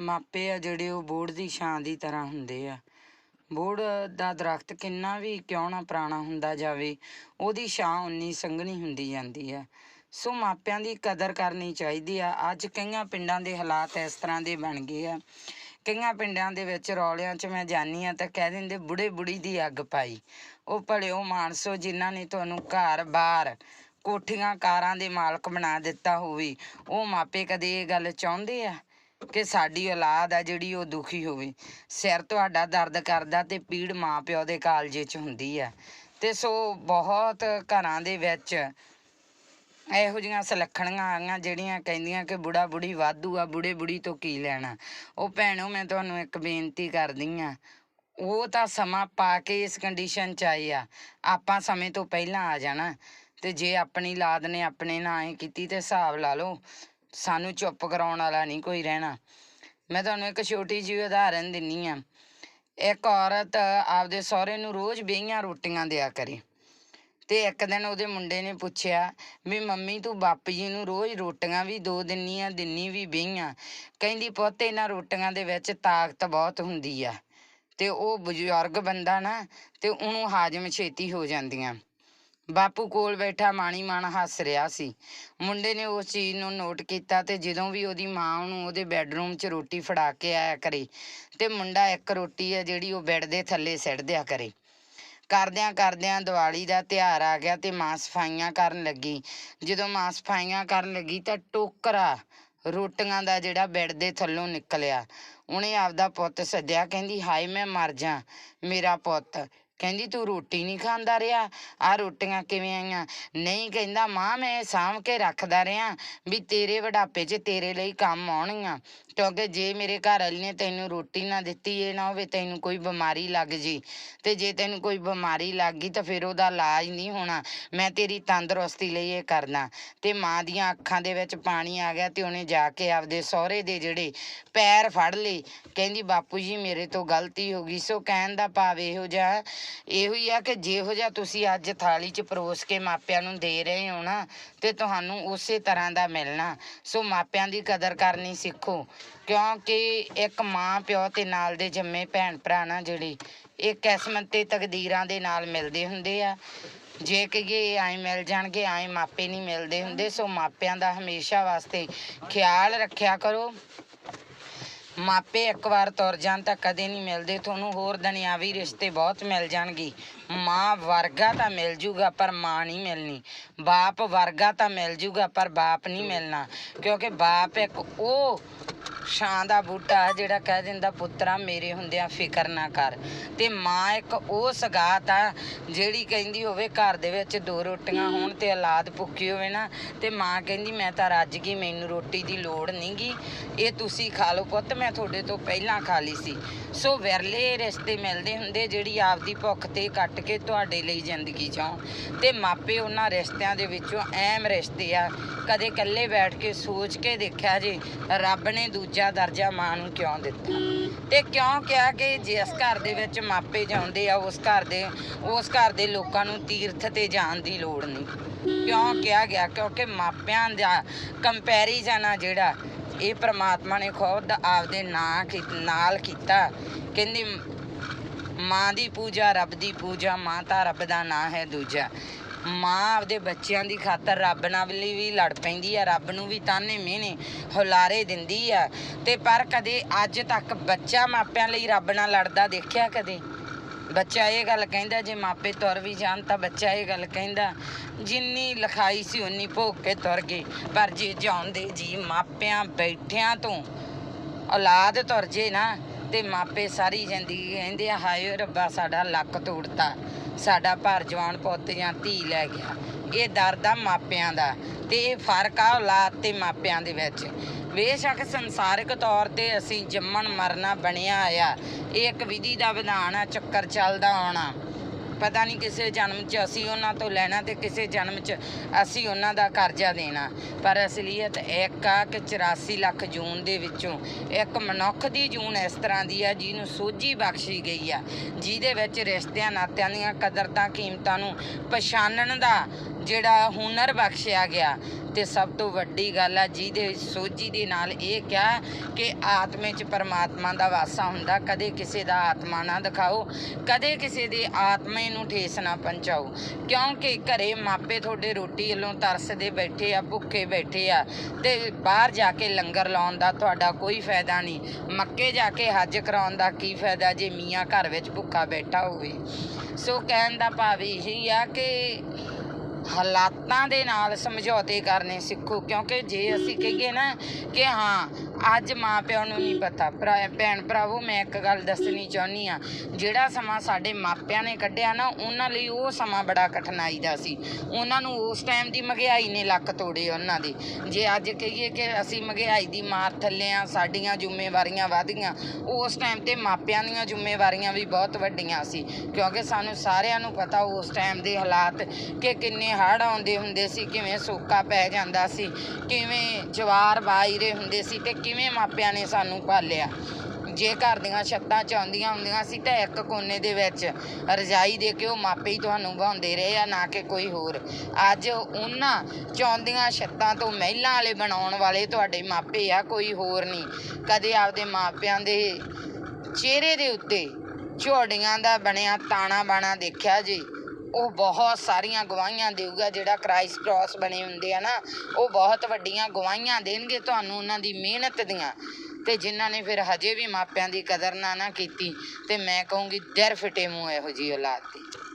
ਮਾਪੇ ਆ ਜਿਹੜੇ ਉਹ ਬੋੜ ਦੀ ਛਾਂ ਦੀ ਤਰ੍ਹਾਂ ਹੁੰਦੇ ਆ। ਬੋੜ ਦਾ ਦਰਖਤ ਕਿੰਨਾ ਵੀ ਕਿਉਂ ਨਾ ਪੁਰਾਣਾ ਹੁੰਦਾ ਜਾਵੇ, ਉਹਦੀ ਛਾਂ ਉਨੀ ਸੰਘਣੀ ਹੁੰਦੀ ਜਾਂਦੀ ਆ। ਸੋ ਮਾਪਿਆਂ ਦੀ ਕਦਰ ਕਰਨੀ ਚਾਹੀਦੀ ਆ। ਅੱਜ ਕਈਆਂ ਪਿੰਡਾਂ ਦੇ ਹਾਲਾਤ ਇਸ ਤਰ੍ਹਾਂ ਦੇ ਬਣ ਗਏ ਆ। ਕਈਆਂ ਪਿੰਡਾਂ ਦੇ ਵਿੱਚ ਰੌਲਿਆਂ 'ਚ ਮੈਂ ਜਾਨੀ ਆ ਤਾਂ ਕਹਿ ਦਿੰਦੇ ਬੁੜੇ ਬੁੜੀ ਦੀ ਅੱਗ ਪਾਈ। ਉਹ ਭਲਿਓ ਮਾਨਸੋ ਜਿਨ੍ਹਾਂ ਨੇ ਤੁਹਾਨੂੰ ਘਰ ਬਾਰ ਕੋਠੀਆਂ ਕਾਰਾਂ ਦੇ ਮਾਲਕ ਬਣਾ ਦਿੱਤਾ ਹੋਵੇ। ਉਹ ਮਾਪੇ ਕਦੇ ਇਹ ਗੱਲ ਚਾਹੁੰਦੇ ਆ? ਕਿ ਸਾਡੀ ਔਲਾਦ ਆ ਜਿਹੜੀ ਉਹ ਦੁਖੀ ਹੋਵੇ। ਸਿਰ ਤੁਹਾਡਾ ਦਰਦ ਕਰਦਾ ਤੇ ਪੀੜ ਮਾਂ ਪਿਓ ਦੇ ਕਾਲਜੇ 'ਚ ਹੁੰਦੀ ਆ। ਤੇ ਸੋ ਬਹੁਤ ਘਰਾਂ ਦੇ ਵਿੱਚ ਇਹੋ ਜਿਹੀਆਂ ਸਲੱਖਣੀਆਂ ਆਈਆਂ ਜਿਹੜੀਆਂ ਕਹਿੰਦੀਆਂ ਕਿ ਬੁੜਾ ਬੁੜੀ ਵਾਧੂ ਆ ਬੁੜੇ ਬੁੜੀ ਤੋਂ ਕੀ ਲੈਣਾ। ਉਹ ਭੈਣੋ, ਮੈਂ ਤੁਹਾਨੂੰ ਇੱਕ ਬੇਨਤੀ ਕਰਦੀ ਆ। ਉਹ ਤਾਂ ਸਮਾਂ ਪਾ ਕੇ ਇਸ ਕੰਡੀਸ਼ਨ 'ਚ ਆਏ ਆ। ਆਪਾਂ ਸਮੇਂ ਤੋਂ ਪਹਿਲਾਂ ਆ ਜਾਣਾ। ਤੇ ਜੇ ਆਪਣੀ ਲਾਦ ਨੇ ਆਪਣੇ ਨਾਂ ਹੀ ਕੀਤੀ ਤੇ ਹਿਸਾਬ ਲਾ ਲਓ। ਸਾਨੂੰ ਚੁੱਪ ਕਰਾਉਣ ਵਾਲਾ ਨਹੀਂ ਕੋਈ ਰਹਿਣਾ। ਮੈਂ ਤੁਹਾਨੂੰ ਇੱਕ ਛੋਟੀ ਜਿਹੀ ਉਦਾਹਰਨ ਦਿੰਨੀ ਆ। ਇੱਕ ਔਰਤ ਆਪਦੇ ਸਹੁਰੇ ਨੂੰ ਰੋਜ਼ ਬੇਹੀਆਂ ਰੋਟੀਆਂ ਦਿਆ ਕਰੇ ਤੇ ਇੱਕ ਦਿਨ ਉਹਦੇ ਮੁੰਡੇ ਨੇ ਪੁੱਛਿਆ ਵੀ ਮੰਮੀ ਤੂੰ ਬਾਪੂ ਜੀ ਨੂੰ ਰੋਜ਼ ਰੋਟੀਆਂ ਵੀ ਦੋ ਦਿੰਨੀ ਆ ਦਿੰਨੀ ਵੀ ਬਈਆਂ ਕਹਿੰਦੀ, ਪੁੱਤ, ਇਹਨਾਂ ਰੋਟੀਆਂ ਦੇ ਵਿੱਚ ਤਾਕਤ ਬਹੁਤ ਹੁੰਦੀ ਆ ਤੇ ਉਹ ਬਜ਼ੁਰਗ ਬੰਦਾ ਨਾ ਤੇ ਉਹਨੂੰ ਹਾਜ਼ਮ ਛੇਤੀ ਹੋ ਜਾਂਦੀਆਂ। ਬਾਪੂ ਕੋਲ ਬੈਠਾ ਮਾਣੀ ਮਾਣ ਹੱਸ ਰਿਹਾ ਸੀ। ਮੁੰਡੇ ਨੇ ਉਸ ਚੀਜ਼ ਨੂੰ ਨੋਟ ਕੀਤਾ ਤੇ ਜਦੋਂ ਵੀ ਉਹਦੀ ਮਾਂ ਉਹਨੂੰ ਉਹਦੇ ਬੈੱਡਰੂਮ 'ਚ ਰੋਟੀ ਫੜਾ ਕੇ ਆਇਆ ਕਰੇ ਤੇ ਮੁੰਡਾ ਇੱਕ ਰੋਟੀ ਹੈ ਜਿਹੜੀ ਉਹ ਬੈੱਡ ਦੇ ਥੱਲੇ ਸਿੱਟ ਦਿਆ ਕਰੇ। ਕਰਦਿਆਂ ਕਰਦਿਆਂ ਦੀਵਾਲੀ ਦਾ ਤਿਉਹਾਰ ਆ ਗਿਆ ਤੇ ਮਾਂ ਸਫਾਈਆਂ ਕਰਨ ਲੱਗੀ। ਜਦੋਂ ਮਾਂ ਸਫਾਈਆਂ ਕਰਨ ਲੱਗੀ ਤਾਂ ਟੋਕਰਾ ਰੋਟੀਆਂ ਦਾ ਜਿਹੜਾ ਬੈੱਡ ਦੇ ਥੱਲੋਂ ਨਿਕਲਿਆ। ਉਹਨੇ ਆਪਦਾ ਪੁੱਤ ਸੱਦਿਆ, ਕਹਿੰਦੀ, ਹਾਏ, ਮੈਂ ਮਰ ਜਾ, ਮੇਰਾ ਪੁੱਤ। ਕਹਿੰਦੀ ਤੂੰ ਰੋਟੀ ਨਹੀਂ ਖਾਂਦਾ ਰਿਹਾ। ਆ ਰੋਟੀਆਂ ਕਿਵੇਂ ਆਈਆਂ? ਨਹੀਂ ਕਹਿੰਦਾ, ਮਾਂ, ਮੈਂ ਇਹ ਸਾਂਭ ਕੇ ਰੱਖਦਾ ਰਿਹਾ ਵੀ ਤੇਰੇ ਵਡਾਪੇ 'ਚ ਤੇਰੇ ਲਈ ਕੰਮ ਆਉਣਗੀਆਂ। ਕਿਉਂਕਿ ਜੇ ਮੇਰੇ ਘਰ ਵਾਲੀ ਨੇ ਤੈਨੂੰ ਰੋਟੀ ਨਾ ਦਿੱਤੀ, ਇਹ ਨਾ ਹੋਵੇ ਤੈਨੂੰ ਕੋਈ ਬਿਮਾਰੀ ਲੱਗ ਜੀ। ਤੇ ਜੇ ਤੈਨੂੰ ਕੋਈ ਬਿਮਾਰੀ ਲੱਗ ਗਈ ਤਾਂ ਫਿਰ ਉਹਦਾ ਇਲਾਜ ਨਹੀਂ ਹੋਣਾ। ਮੈਂ ਤੇਰੀ ਤੰਦਰੁਸਤੀ ਲਈ ਇਹ ਕਰਦਾ। ਤੇ ਮਾਂ ਦੀਆਂ ਅੱਖਾਂ ਦੇ ਵਿੱਚ ਪਾਣੀ ਆ ਗਿਆ ਤੇ ਉਹਨੇ ਜਾ ਕੇ ਆਪਦੇ ਸਹੁਰੇ ਦੇ ਜਿਹੜੇ ਪੈਰ ਫੜ ਲਏ। ਕਹਿੰਦੀ, ਬਾਪੂ ਜੀ, ਮੇਰੇ ਤੋਂ ਗਲਤੀ ਹੋ ਗਈ, ਸੋ ਕਹਿਣ ਦਾ ਭਾਵ ਇਹੋ ਜਿਹਾ ਇਹੋ ਹੀ ਆ ਕਿ ਜਿਹੋ ਜਿਹਾ ਤੁਸੀਂ ਅੱਜ ਥਾਲੀ 'ਚ ਪਰੋਸ ਕੇ ਮਾਪਿਆਂ ਨੂੰ ਦੇ ਰਹੇ ਹੋ ਨਾ, ਤੇ ਤੁਹਾਨੂੰ ਉਸੇ ਤਰ੍ਹਾਂ ਦਾ ਮਿਲਣਾ। ਸੋ ਮਾਪਿਆਂ ਦੀ ਕਦਰ ਕਰਨੀ ਸਿੱਖੋ, ਕਿਉਂਕਿ ਇੱਕ ਮਾਂ ਪਿਓ ਤੇ ਨਾਲ ਦੇ ਜੰਮੇ ਭੈਣ ਭਰਾ ਨਾ ਜਿਹੜੇ, ਇਹ ਕਿਸਮਤ ਤੇ ਤਕਦੀਰਾਂ ਦੇ ਨਾਲ ਮਿਲਦੇ ਹੁੰਦੇ ਆ। ਜੇ ਕਿ ਇਹ ਐਂ ਮਿਲ ਜਾਣਗੇ, ਐਂ ਮਾਪੇ ਨਹੀਂ ਮਿਲਦੇ ਹੁੰਦੇ। ਸੋ ਮਾਪਿਆਂ ਦਾ ਹਮੇਸ਼ਾ ਵਾਸਤੇ ਖਿਆਲ ਰੱਖਿਆ ਕਰੋ। ਮਾਪੇ ਇੱਕ ਵਾਰ ਤੁਰ ਜਾਣ ਤਾਂ ਕਦੇ ਨਹੀਂ ਮਿਲਦੇ, ਤੁਹਾਨੂੰ ਹੋਰ ਦੁਨਿਆਵੀ ਰਿਸ਼ਤੇ ਬਹੁਤ ਮਿਲ ਜਾਣਗੇ। ਮਾਂ ਵਰਗਾ ਤਾਂ ਮਿਲ ਜੂਗਾ ਪਰ ਮਾਂ ਨਹੀਂ ਮਿਲਣੀ। ਬਾਪ ਵਰਗਾ ਤਾਂ ਮਿਲ ਜੂਗਾ ਪਰ ਬਾਪ ਨਹੀਂ ਮਿਲਣਾ। ਕਿਉਂਕਿ ਬਾਪ ਇੱਕ ਉਹ ਛਾਂ ਦਾ ਬੂਟਾ ਹੈ ਜਿਹੜਾ ਕਹਿ ਦਿੰਦਾ ਪੁੱਤਰਾ ਮੇਰੇ ਹੁੰਦਿਆਂ ਫਿਕਰ ਨਾ ਕਰ। ਤੇ ਮਾਂ ਇੱਕ ਉਹ ਸਗਾਤ ਆ ਜਿਹੜੀ ਕਹਿੰਦੀ ਹੋਵੇ ਘਰ ਦੇ ਵਿੱਚ ਦੋ ਰੋਟੀਆਂ ਹੋਣ ਤੇ ਔਲਾਦ ਭੁੱਖੀ ਹੋਵੇ ਨਾ ਤੇ ਮਾਂ ਕਹਿੰਦੀ ਮੈਂ ਤਾਂ ਰੱਜ ਗਈ ਮੈਨੂੰ ਰੋਟੀ ਦੀ ਲੋੜ ਨਹੀਂਗੀ ਇਹ ਤੁਸੀਂ ਖਾ ਲਓ ਪੁੱਤ ਮੈਂ ਤੁਹਾਡੇ ਤੋਂ ਪਹਿਲਾਂ ਖਾ ਲਈ ਸੀ। ਸੋ ਵਿਰਲੇ ਰਿਸ਼ਤੇ ਮਿਲਦੇ ਹੁੰਦੇ ਜਿਹੜੀ ਆਪਦੀ ਭੁੱਖ ਤੇ ਕੱਟ ਕੇ ਤੁਹਾਡੇ ਲਈ ਜ਼ਿੰਦਗੀ ਚਾਉ ਤੇ ਮਾਪੇ ਉਹਨਾਂ ਰਿਸ਼ਤਿਆਂ ਦੇ ਵਿੱਚੋਂ ਅਹਿਮ ਰਿਸ਼ਤੇ ਆ। ਕਦੇ ਇਕੱਲੇ ਬੈਠ ਕੇ ਸੋਚ ਕੇ ਦੇਖਿਆ ਜੇ, ਰੱਬ ਨੇ ਦੂਜਾ ਦਰਜਾ ਮਾਂ ਨੂੰ ਕਿਉਂ ਦਿੱਤਾ? ਤੇ ਕਿਉਂ ਕਿਹਾ ਕਿ ਜਿਸ ਘਰ ਦੇ ਵਿੱਚ ਮਾਪੇ ਜਾਂਦੇ ਆ, ਉਸ ਘਰ ਦੇ, ਉਸ ਘਰ ਦੇ ਲੋਕਾਂ ਨੂੰ ਤੀਰਥ ਤੇ ਜਾਣ ਦੀ ਲੋੜ ਨਹੀਂ। ਕਿਉਂ ਕਿਹਾ ਗਿਆ? ਕਿਉਂਕਿ ਮਾਪਿਆਂ ਦਾ ਕੰਪੈਰੀਜ਼ਨ ਆ ਜਿਹੜਾ, ਇਹ ਪ੍ਰਮਾਤਮਾ ਨੇ ਖੁਦ ਆਪਦੇ ਨਾਂ ਨਾਲ ਕੀਤਾ। ਕਹਿੰਦੀ ਮਾਂ ਦੀ ਪੂਜਾ, ਰੱਬ ਦੀ ਪੂਜਾ, ਮਾਂ ਤਾਂ ਰੱਬ ਦਾ ਨਾਂ ਹੈ ਦੂਜਾ। ਮਾਂ ਆਪਦੇ ਬੱਚਿਆਂ ਦੀ ਖਾਤਰ ਰੱਬ ਨਾਲ ਵੀ ਲੜ ਪੈਂਦੀ ਆ, ਰੱਬ ਨੂੰ ਵੀ ਤਾਨੇ ਮਿਹਣੇ ਹੁਲਾਰੇ ਦਿੰਦੀ ਆ। ਤੇ ਪਰ ਕਦੇ ਅੱਜ ਤੱਕ ਬੱਚਾ ਮਾਪਿਆਂ ਲਈ ਰੱਬ ਨਾਲ ਲੜਦਾ ਦੇਖਿਆ ਕਦੇ? ਬੱਚਾ ਇਹ ਗੱਲ ਕਹਿੰਦਾ, ਜੇ ਮਾਪੇ ਤੁਰ ਵੀ ਜਾਣ ਤਾਂ ਬੱਚਾ ਇਹ ਗੱਲ ਕਹਿੰਦਾ, ਜਿੰਨੀ ਲਿਖਾਈ ਸੀ ਉਨੀ ਭੋਗ ਕੇ ਤੁਰ ਗਏ। ਪਰ ਜੇ ਜਾਉਂਦੇ ਜੀ ਮਾਪਿਆਂ ਬੈਠਿਆਂ ਤੋਂ, ਔਲਾਦ ਤੁਰ ਜੇ ਨਾ ਤੇ ਮਾਪੇ ਸਾਰੀ ਜ਼ਿੰਦਗੀ ਕਹਿੰਦੇ ਆ, ਹਾਏ ਰੱਬਾ, ਸਾਡਾ ਲੱਕ ਤੋੜਤਾ। ਸਾਡਾ ਭਰ ਜਵਾਨ ਪੁੱਤ ਜਾਂ ਧੀ ਲੈ ਗਿਆ। ਇਹ ਦਰਦ ਆ ਮਾਪਿਆਂ ਦਾ ਤੇ ਇਹ ਫ਼ਰਕ ਆ ਔਲਾਦ ਤੇ ਮਾਪਿਆਂ ਦੇ ਵਿੱਚ। ਬੇਸ਼ੱਕ ਸੰਸਾਰਿਕ ਤੌਰ ਤੇ ਅਸੀਂ ਜੰਮਣ ਮਰਨਾ ਬਣਿਆ ਆ। ਇਹ ਇੱਕ ਵਿਧੀ ਦਾ ਵਿਧਾਨ ਆ, ਚੱਕਰ ਚੱਲਦਾ ਆਉਣਾ। ਪਤਾ ਨਹੀਂ ਕਿਸੇ ਜਨਮ 'ਚ ਅਸੀਂ ਉਹਨਾਂ ਤੋਂ ਲੈਣਾ ਤੇ ਕਿਸੇ ਜਨਮ 'ਚ ਅਸੀਂ ਉਹਨਾਂ ਦਾ ਕਰਜ਼ਾ ਦੇਣਾ। ਪਰ ਅਸਲੀਅਤ ਇੱਕ ਆ ਕਿ 84 ਲੱਖ ਜੂਨ ਦੇ ਵਿੱਚੋਂ ਇੱਕ ਮਨੁੱਖ ਦੀ ਜੂਨ ਇਸ ਤਰ੍ਹਾਂ ਦੀ ਆ ਜਿਹਨੂੰ ਸੋਝੀ ਬਖਸ਼ੀ ਗਈ ਆ, ਜਿਹਦੇ ਵਿੱਚ ਰਿਸ਼ਤਿਆਂ ਨਾਤਿਆਂ ਦੀਆਂ ਕਦਰਤਾਂ ਕੀਮਤਾਂ ਨੂੰ ਪਛਾਣਨ ਦਾ ਜਿਹੜਾ ਹੁਨਰ ਬਖਸ਼ਿਆ ਗਿਆ। ਤੇ ਸਭ ਤੋਂ ਵੱਡੀ ਗੱਲ ਆ, ਜਿਹਦੇ ਸੋਝੀ ਦੇ ਨਾਲ ਇਹ ਕਿਹਾ ਕਿ ਆਤਮੇ 'ਚ ਪਰਮਾਤਮਾ ਦਾ ਵਾਸਾ ਹੁੰਦਾ, ਕਦੇ ਕਿਸੇ ਦਾ ਆਤਮਾ ਨਾ ਦਿਖਾਓ, ਕਦੇ ਕਿਸੇ ਦੇ ਆਤਮੇ ਨੂੰ ਠੇਸ ਨਾ ਪਹੁੰਚਾਓ। ਕਿਉਂਕਿ ਘਰੇ ਮਾਪੇ ਤੁਹਾਡੇ ਰੋਟੀ ਵੱਲੋਂ ਤਰਸਦੇ ਬੈਠੇ ਆ, ਭੁੱਖੇ ਬੈਠੇ ਆ, ਤੇ ਬਾਹਰ ਜਾ ਕੇ ਲੰਗਰ ਲਾਉਣ ਦਾ ਤੁਹਾਡਾ ਕੋਈ ਫਾਇਦਾ ਨਹੀਂ। ਮੱਕੇ ਜਾ ਕੇ ਹੱਜ ਕਰਾਉਣ ਦਾ ਕੀ ਫਾਇਦਾ ਜੇ ਮੀਆਂ ਘਰ ਵਿੱਚ ਭੁੱਖਾ ਬੈਠਾ ਹੋਵੇ। ਸੋ ਕਹਿਣ ਦਾ ਭਾਵ ਇਹੀ ਆ ਕਿ ਹਾਲਾਤਾਂ ਦੇ ਨਾਲ ਸਮਝੌਤੇ ਕਰਨੇ ਸਿੱਖੋ ਕਿਉਂਕਿ ਜੇ ਅਸੀਂ ਕਹੀਏ ਨਾ ਕਿ ਹਾਂ ਅੱਜ ਮਾਂ ਪਿਓ ਨੂੰ ਨਹੀਂ ਪਤਾ। ਭਰਾ- ਭੈਣ ਭਰਾਵੋ, ਮੈਂ ਇੱਕ ਗੱਲ ਦੱਸਣੀ ਚਾਹੁੰਦੀ ਆ ਜਿਹੜਾ ਸਮਾਂ ਸਾਡੇ ਮਾਪਿਆਂ ਨੇ ਕੱਢਿਆ ਨਾ, ਉਹਨਾਂ ਲਈ ਉਹ ਸਮਾਂ ਬੜਾ ਕਠਿਨਾਈ ਦਾ ਸੀ। ਉਹਨਾਂ ਨੂੰ ਉਸ ਟਾਈਮ ਦੀ ਮਹਿੰਗਾਈ ਨੇ ਲੱਕ ਤੋੜੇ ਉਹਨਾਂ ਦੇ। ਜੇ ਅੱਜ ਕਹੀਏ ਕਿ ਅਸੀਂ ਮਹਿੰਗਾਈ ਦੀ ਮਾਰ ਥੱਲੇ ਆ, ਸਾਡੀਆਂ ਜ਼ਿੰਮੇਵਾਰੀਆਂ ਵਧ ਗਈਆਂ ਉਸ ਟਾਈਮ ਤੇ ਮਾਪਿਆਂ ਦੀਆਂ ਜ਼ਿੰਮੇਵਾਰੀਆਂ ਵੀ ਬਹੁਤ ਵੱਡੀਆਂ ਸੀ। ਕਿਉਂਕਿ ਸਾਨੂੰ ਸਾਰਿਆਂ ਨੂੰ ਪਤਾ ਉਸ ਟਾਈਮ ਦੇ ਹਾਲਾਤ ਕਿ ਕਿੰਨੇ ਹੜ੍ਹ ਆਉਂਦੇ ਹੁੰਦੇ ਸੀ, ਕਿਵੇਂ ਸੋਕਾ ਪੈ ਜਾਂਦਾ ਸੀ, ਕਿਵੇਂ ਜਵਾਰ ਬਾਇਰੇ ਹੁੰਦੇ ਸੀ ਤੇ ਕਿਵੇਂ ਮਾਪਿਆਂ ਨੇ ਸਾਨੂੰ ਪਾਲਿਆ? ਜੇ ਘਰ ਦੀਆਂ ਛੱਤਾਂ ਚਾਹੁੰਦੀਆਂ ਹੁੰਦੀਆਂ ਸੀ ਤਾਂ ਇੱਕ ਕੋਨੇ ਦੇ ਵਿੱਚ ਰਜਾਈ ਦੇ ਕੇ ਉਹ ਮਾਪੇ ਹੀ ਤੁਹਾਨੂੰ ਵਾਹੁੰਦੇ ਰਹੇ ਆ, ਨਾ ਕਿ ਕੋਈ ਹੋਰ। ਅੱਜ ਉਹਨਾਂ ਚਾਹੁੰਦੀਆਂ ਛੱਤਾਂ ਤੋਂ ਮਹਿਲਾਂ ਵਾਲੇ ਬਣਾਉਣ ਵਾਲੇ ਤੁਹਾਡੇ ਮਾਪੇ ਆ, ਕੋਈ ਹੋਰ ਨਹੀਂ। ਕਦੇ ਆਪਦੇ ਮਾਪਿਆਂ ਦੇ ਚਿਹਰੇ ਦੇ ਉੱਤੇ ਝੋੜੀਆਂ ਦਾ ਬਣਿਆ ਤਾਣਾ ਬਾਣਾ ਦੇਖਿਆ ਜੀ? ਉਹ ਬਹੁਤ ਸਾਰੀਆਂ ਗਵਾਹੀਆਂ ਦੇਊਗਾ, ਜਿਹੜਾ ਕ੍ਰਾਈਸਟ ਕ੍ਰਾਸ ਬਣੇ ਹੁੰਦੇ ਆ ਨਾ, ਉਹ ਬਹੁਤ ਵੱਡੀਆਂ ਗਵਾਹੀਆਂ ਦੇਣਗੇ ਤੁਹਾਨੂੰ ਉਹਨਾਂ ਦੀ ਮਿਹਨਤ ਦੀਆਂ। ਤੇ ਜਿਨ੍ਹਾਂ ਨੇ ਫਿਰ ਹਜੇ ਵੀ ਮਾਪਿਆਂ ਦੀ ਕਦਰ ਨਾ ਨਾ ਕੀਤੀ, ਤੇ ਮੈਂ ਕਹੂੰਗੀ ਦਰ ਫਿਟੇ ਮੂੰਹ ਇਹੋ ਜੀ ਔਲਾਦ ਦੀ।